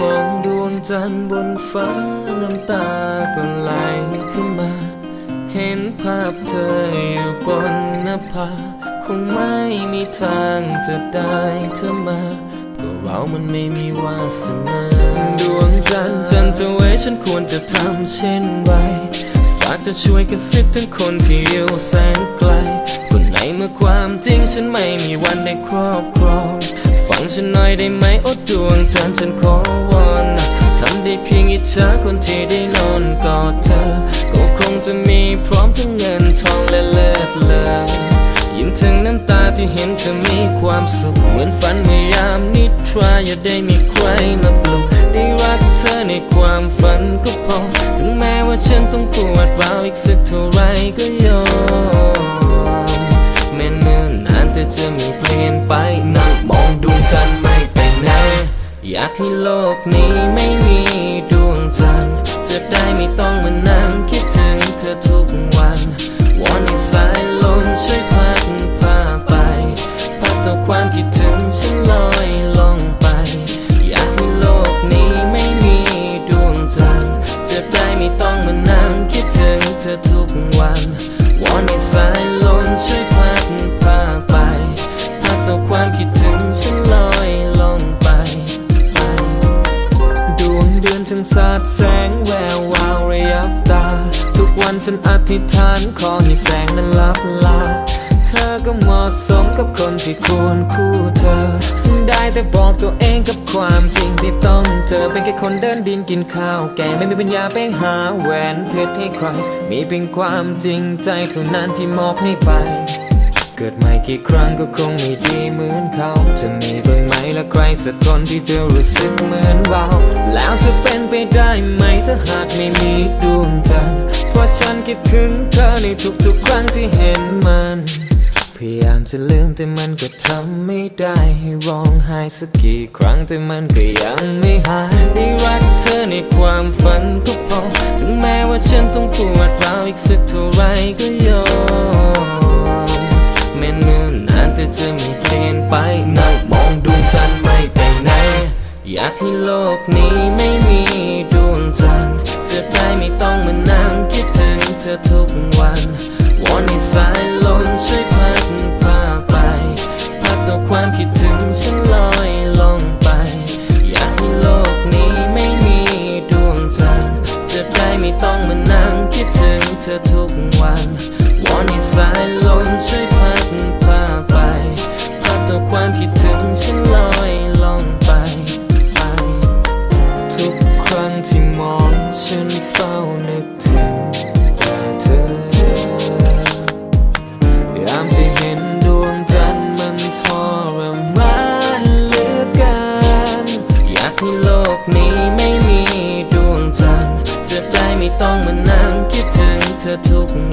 มองดวงจันทร์บนฟ้าน้ำตาก็ไหลขึ้นมา เห็นภาพเธออยู่บนหน้าผาคงไม่มีทางจะได้เธอมาก็เรามันไม่มีวาสนาดวงจันทร์จันทร์จะไว้ฉันควรจะทำเช่นไรฝากจะช่วยกระซิบถึงคนที่อยู่แสนไกลคนไหนเมื่อความจริงฉันไม่มีวันได้ครอบครอง ฟังฉันหน่อยได้ไหมโอ้ดวงจันทร์ฉันขอวอนทำได้เพียงอิจฉาคนที่ได้นอนกอดเธอ ก็คงจะมีพร้อมทั้งเงินทองและเลิศเลอยิ้มถึงน้ำตาที่เห็นเธอมีความสุข เหมือนฝันเมื่อยามนิทราอย่าได้มีใครมาปลุกได้รักเธอในความฝันก็พอ ถึงแม้ว่าฉันต้องปวดร้าวอีกสักเท่าไรก็ยอมแม้เนิ่นนานแต่จะไม่เปลี่ยนไปนั่ง ที่โลกนี้ไม่มี ฉันอธิษฐานขอให้แสงนั้นลับลาเธอก็เหมาะสมกับคนที่ควรคู่เธอ ได้แต่บอกตัวเองกับความจริงที่ต้องเจอเป็นแค่คนเดินดินกินข้าวแกไม่มีปัญญาไปหาแหวนเพชรให้ใคร มีเพียงความจริงใจเท่านั้นที่มอบให้ไป เกิดใหม่กี่ครั้งก็คงไม่ดีเหมือนเขาจะมีบ้างไหมละใครสักคนที่จะรู้สึกเหมือนเรา แล้วจะเป็นไปได้ไหมถ้าหากไม่มีดวงจันทร์เพราะฉันคิดถึงเธอในทุกๆครั้งที่เห็นมันพยายามจะลืมแต่มันก็ทำไม่ได้ให้ร้องไห้สักกี่ครั้งแต่มันก็ยังไม่หายได้รักเธอในความฝันก็พอถึงแม้ว่าฉันต้องปวดร้าวอีกสักเท่าไรก็ ให้โลกนี้ไม่มีดวงจันทร์จะได้ไม่ต้องมานั่งคิดถึงเธอทุกวันวอนให้สายลมช่วยพัดพาไปพัดเอาความคิดถึงฉันลอยลงไป อยากให้โลกนี้ไม่มีดวงจันทร์จะได้ไม่ต้องมานั่งคิดถึงเธอทุกวัน guter